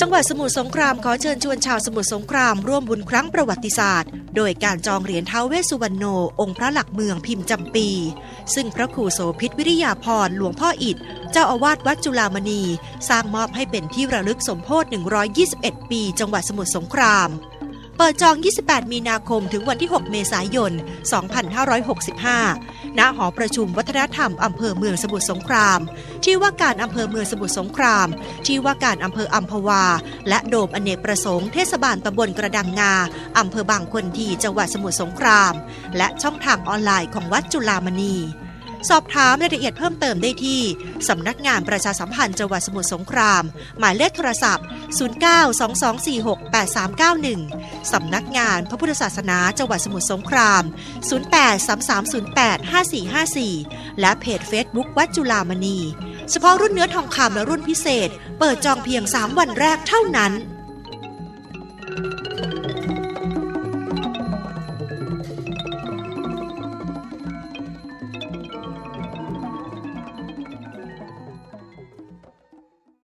จังหวัดสมุทรสงครามขอเชิญชวนชาวสมุทรสงครามร่วมบุญครั้งประวัติศาสตร์ โดยการจองเหรียญเท้าเวสุวรรณโน องค์พระหลักเมืองพิมพ์จำปี ซึ่งพระครูโสภิตวิริยาพรหลวงพ่ออิฐเจ้าอาวาสวัดจุฬามณี สร้างมอบให้เป็นที่ระลึกสมโพธิ121 ปี จังหวัดสมุทรสงคราม เปิดจอง 28 มีนาคม ถึงวันที่ 6 เมษายน 2565 ณ หอประชุมวัฒนธรรมอำเภอเมืองสมุทรสงคราม ที่ว่าการอำเภอเมืองสมุทรสงคราม ที่ว่าการอำเภออัมพวา และโดมอเนกประสงค์ เทศบาลตำบลกระดังงา อำเภอบางคนที จังหวัดสมุทรสงคราม และช่องทางออนไลน์ของวัดจุฬามณี สอบถามรายละเอียดเพิ่มเติมได้ที่ สำนักงานประชาสัมพันธ์จังหวัดสมุทรสงคราม หมายเลขโทรศัพท์ 0922468391 สำนักงานพระพุทธศาสนาจังหวัดสมุทรสงคราม 0833085454 และเพจ Facebook วัดจุฬามณี เฉพาะรุ่นเนื้อทองคำและรุ่นพิเศษ เปิดจองเพียง 3 วันแรกเท่านั้น